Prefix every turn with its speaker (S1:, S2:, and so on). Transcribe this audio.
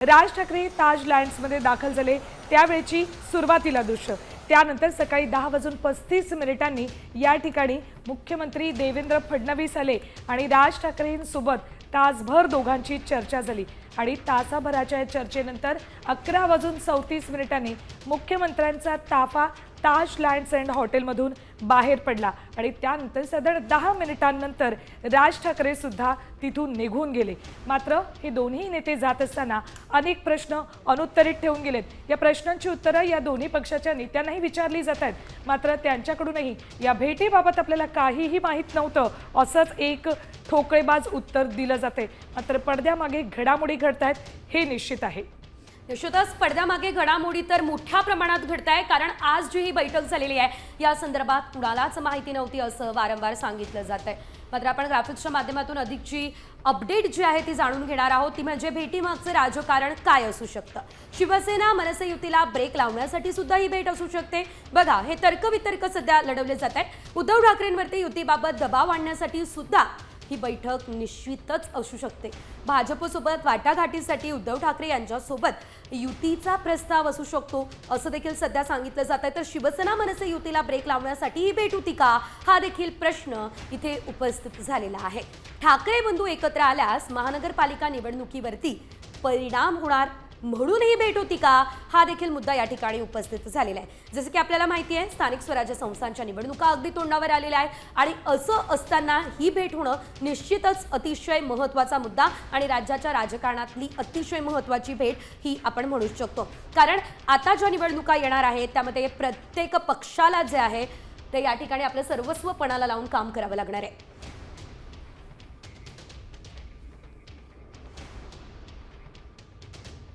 S1: राज ठाकरे ताज लँड्समध्ये दाखल झाले त्यावेळची सुरुवातीला दृश्य. त्यानंतर सकाळी दहा वाजून पस्तीस मिनिटांनी या ठिकाणी मुख्यमंत्री देवेंद्र फडणवीस आले आणि राज ठाकरेंसोबत तासभर दोघांची चर्चा झाली. आणि तासाभराच्या या चर्चेनंतर अकरा वाजून चौतीस मिनिटांनी मुख्यमंत्र्यांचा ताफा ताज लँड्स अँड हॉटेलमधून बाहेर पडला आणि त्यानंतर साधारण दहा मिनिटांनंतर राज ठाकरे सुद्धा तिथून निघून गेले. मात्र हे दोन्ही नेते जात असताना अनेक प्रश्न अनुत्तरित ठेवून गेलेत. या प्रश्नांची उत्तरं या दोन्ही पक्षाच्या नेत्यांनाही विचारली जात आहेत. मात्र त्यांच्याकडूनही या भेटीबाबत आपल्याला काहीही माहीत नव्हतं असंच एक ठोकळेबाज उत्तर दिलं जाते मात्र पडद्यामागे घडामोडी घडत आहेत हे निश्चित आहे.
S2: यशोदा पडद्यामागे घडामोडी तर मोठ्या प्रमाणात घडत आहे कारण आज जी ही बैठक झालेली आहे या संदर्भात कुणालाच माहिती नव्हती असं वारंवार सांगितलं जात आहे मात्र आपण ग्राफिक्सच्या माध्यमातून अधिकची अपडेट जी आहे ती जाणून घेणार आहोत ती म्हणजे भेटीमागचं राजकारण काय असू शकतं? शिवसेना मनसे युतीला ब्रेक लावण्यासाठी सुद्धा ही भेट असू शकते. बघा हे तर्कवितर्क सध्या लढवले जात आहेत. उद्धव ठाकरेंवरती युतीबाबत दबाव आणण्यासाठी सुद्धा ही बैठक निश्चितच असू शकते. भाजपसोबत वाटाघाटीसाठी उद्धव ठाकरे यांच्यासोबत युतीचा प्रस्ताव असू शकतो असं देखील सध्या सांगितलं जात आहे. तर शिवसेना मनसे युतीला ब्रेक लावण्यासाठी ही भेट होती का? हा देखील प्रश्न इथे उपस्थित झालेला आहे. ठाकरे बंधू एकत्र आल्यास महानगरपालिका निवडणुकीवरती परिणाम होणार म्हणून ही भेट होती का? हा देखील मुद्दा या ठिकाणी उपस्थित झालेला आहे. जसं की आपल्याला माहिती आहे स्थानिक स्वराज्य संस्थांच्या निवडणुका अगदी तोंडावर आलेल्या आहे आणि असं असताना ही भेट होणं निश्चितच अतिशय महत्त्वाचा मुद्दा आणि राज्याच्या राजकारणातली अतिशय महत्त्वाची भेट ही आपण म्हणू शकतो. कारण आता ज्या निवडणुका येणार आहेत त्यामध्ये प्रत्येक पक्षाला जे आहे ते या ठिकाणी आपलं सर्वस्वपणाला लावून काम करावं लागणार आहे.